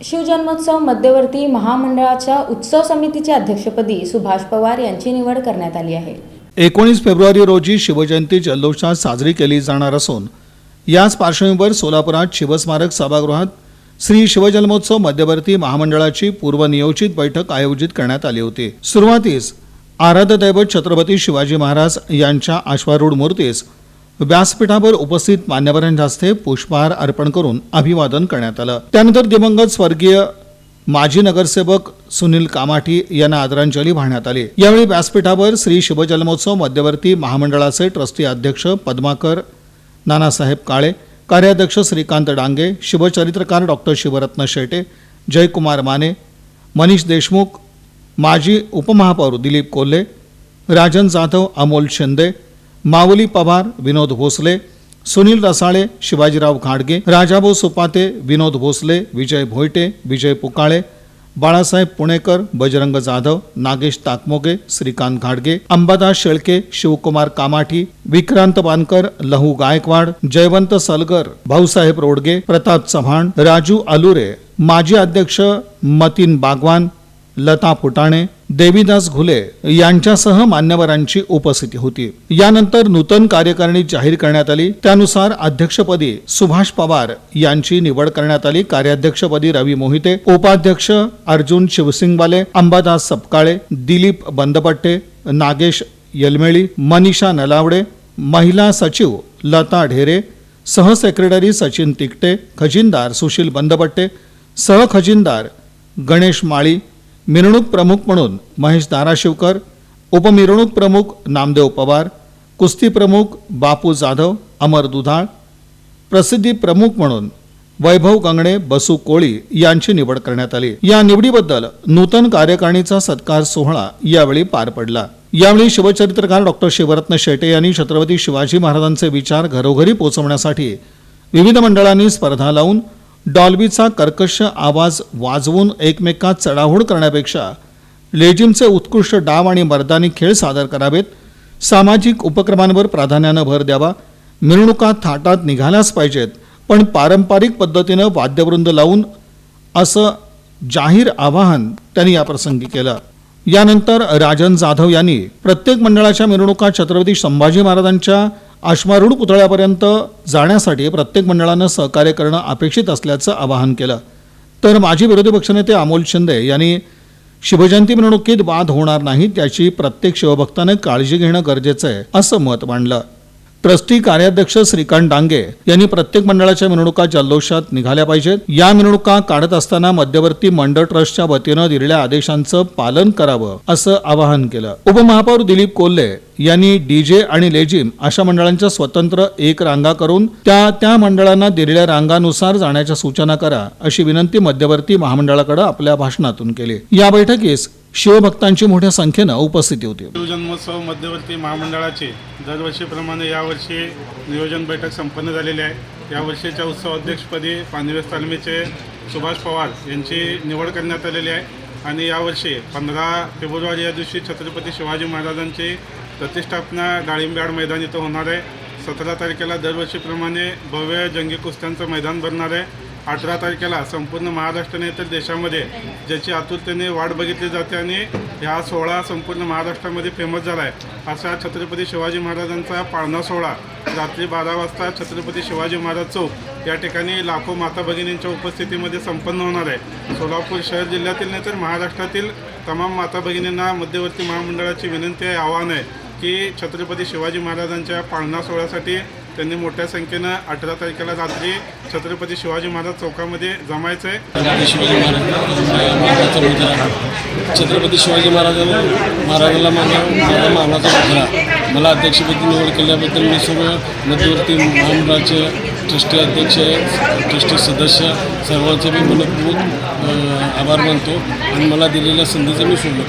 शिवजन्मोत्सव मध्यवर्ती महामंडळाच्या उत्सव समितीचे अध्यक्षपदी सुभाष पवार यांची निवड करण्यात आली आहे. एकोणीस फेब्रुवारी रोजी शिवजयंती जल्लोषात साजरी केली जाणार असून याच पार्श्वभूमीवर सोलापुरात शिवस्मारक सभागृहात श्री शिवजन्मोत्सव मध्यवर्ती महामंडळाची पूर्वनियोजित बैठक आयोजित करण्यात आली होती. सुरुवातीस आराध्य दैवत छत्रपती शिवाजी महाराज यांच्या अश्वारूढ मूर्तीस व्यासपीठावर उपस्थित मान्यवरांच्या हस्ते पुष्पहार अर्पण करून अभिवादन करण्यात आलं. त्यानंतर दिवंगत स्वर्गीय माजी नगरसेवक सुनील कामाठी यांना आदरांजली वाहण्यात आली. यावेळी व्यासपीठावर श्री शिवजन्मोत्सव मध्यवर्ती महामंडळाचे ट्रस्टी अध्यक्ष पद्माकर नानासाहेब काळे कार्याध्यक्ष श्रीकांत डांगे शिवचरित्रकार डॉक्टर शिवरत्न शेटे जयकुमार माने मनीष देशमुख माजी उपमहापौर दिलीप कोल्हे राजन जाधव अमोल शिंदे माऊली पवार विनोद भोसले सुनील रसाळे शिवाजीराव खाडगे राजाभाऊ सुपाते विनोद भोसले विजय भोयटे विजय पुकाळे बाळासाहेब पुणेकर बजरंग जाधव नागेश ताकमोगे श्रीकांत घाडगे अंबादास शेळके शिवकुमार कामाठी विक्रांत बानकर लहू गायकवाड जयवंत सलगर भाऊसाहेब रोडगे प्रताप चव्हाण राजू अलुरे माजी अध्यक्ष मतीन बागवान लता फुटाणे देवीदास घुले यांच्यासह मान्यवरांची उपस्थिती होती. यानंतर नूतन कार्यकारिणी जाहीर करण्यात आली. त्यानुसार अध्यक्षपदी सुभाष पवार यांची निवड करण्यात आली. कार्याध्यक्षपदी रवी मोहिते उपाध्यक्ष अर्जुन शिवसिंगवाले अंबादास सपकाळे दिलीप बंदपट्टे नागेश यलमेळी मनीषा नलावडे महिला सचिव लता ढेरे सहसेक्रेटरी सचिन तिकटे खजिनदार सुशील बंदपट्टे सहखजिनदार गणेश माळी मिरवणूक प्रमुख म्हणून महेश धाराशिवकर उपमिरवणूक प्रमुख नामदेव पवार कुस्ती प्रमुख बापू जाधव अमर दुधाळ प्रसिद्धी प्रमुख म्हणून वैभव गंगणे बसू कोळी यांची निवड करण्यात आली. या निवडीबद्दल नूतन कार्यकारिणीचा सत्कार सोहळा यावेळी पार पडला. यावेळी शिवचरित्रकार डॉक्टर शिवरत्न शेटे यांनी छत्रपती शिवाजी महाराजांचे विचार घरोघरी पोहोचवण्यासाठी विविध मंडळांनी स्पर्धा लावून डॉल्बीचा कर्कश आवाज वाजवून एकमेकात चढाओढ करण्यापेक्षा लेझिमचे उत्कृष्ट डाव आणि मर्दानी खेळ सादर करावेत. सामाजिक उपक्रमांवर प्राधान्यानं भर द्यावा. मिरवणुका थाटात निघाल्याच पाहिजेत पण पारंपरिक पद्धतीनं वाद्यवृंद लावून असं जाहीर आवाहन त्यांनी याप्रसंगी केलं. यानंतर राजन जाधव यांनी प्रत्येक मंडळाच्या मिरवणुका छत्रपती संभाजी महाराजांच्या अश्मारूढ पुतळ्यापर्यंत जाण्यासाठी प्रत्येक मंडळानं सहकार्य करणं अपेक्षित असल्याचं आवाहन केलं. तर माजी विरोधी पक्षनेते अमोल शिंदे यांनी शिवजयंती मिरवणुकीत वाद होणार नाही त्याची प्रत्येक शिवभक्तानं काळजी घेणं गरजेचं आहे असं मत मांडलं. ट्रस्टी कार्याध्यक्ष श्रीकांत डांगे यांनी प्रत्येक मंडळाच्या मिरवणुका जल्लोषात निघाल्या पाहिजेत. या मिरवणुका काढत असताना मध्यवर्ती मंडळ ट्रस्टच्या वतीनं दिलेल्या आदेशांचं पालन करावं असं आवाहन केलं. उपमहापौर दिलीप कोल्हे यांनी डीजे आणि लेझिम अशा मंडळांच्या स्वतंत्र एक रांगा करून त्या त्या मंडळांना दिलेल्या रांगानुसार जाण्याच्या सूचना करा अशी विनंती मध्यवर्ती महामंडळाकडे आपल्या भाषणातून केली. या बैठकीस शिवभक्तांची मोठ्या संख्येनं उपस्थिती होती. शिवजन्मोत्सव मध्यवर्ती महामंडळाची दरवर्षीप्रमाणे यावर्षी नियोजन बैठक संपन्न झालेली आहे. यावर्षीच्या उत्सव अध्यक्षपदी पानिवेस तालमीचे सुभाष पवार यांची निवड करण्यात आलेली आहे. आणि यावर्षी पंधरा फेब्रुवारी या दिवशी छत्रपती शिवाजी महाराजांची प्रतिष्ठापना डाळिंब्याड मैदान इथं होणार आहे. सतरा तारखेला दरवर्षीप्रमाणे भव्य जंगी कुस्त्यांचं मैदान भरणार आहे. अठरा तारखेला संपूर्ण महाराष्ट्राने तर देशामध्ये ज्याची आतुरतेने वाट बघितली जाते आणि ह्या सोहळा संपूर्ण महाराष्ट्रामध्ये फेमस झाला आहे असा छत्रपती शिवाजी महाराजांचा पाळणा सोहळा रात्री बारा वाजता छत्रपती शिवाजी महाराज चौक या ठिकाणी लाखो माता भगिनींच्या उपस्थितीमध्ये संपन्न होणार आहे. सोलापूर शहर जिल्ह्यातील नाही तर महाराष्ट्रातील तमाम माता भगिनींना मध्यवर्ती महामंडळाची विनंती आहे आव्हान आहे. की छत्रपती शिवाजी महाराजांच्या पाळणा सोहळ्यासाठी त्यांनी मोठ्या संख्येनं अठरा तारखेला रात्री छत्रपती शिवाजी महाराज चौकामध्ये जमायचं आहे. शिवाजी महाराज छत्रपती शिवाजी महाराजांना महाराजाला माझा माझा मानाचा मुद्रा मला अध्यक्षपदी निवड केल्याबद्दल मी सर्व मध्यवर्ती महामंडळाचे ट्रस्टी अध्यक्ष ट्रस्टी सदस्य सर्वांचे मी मनपूर्वक आभार मानतो आणि मला दिलेल्या संधीचं मी सोडलं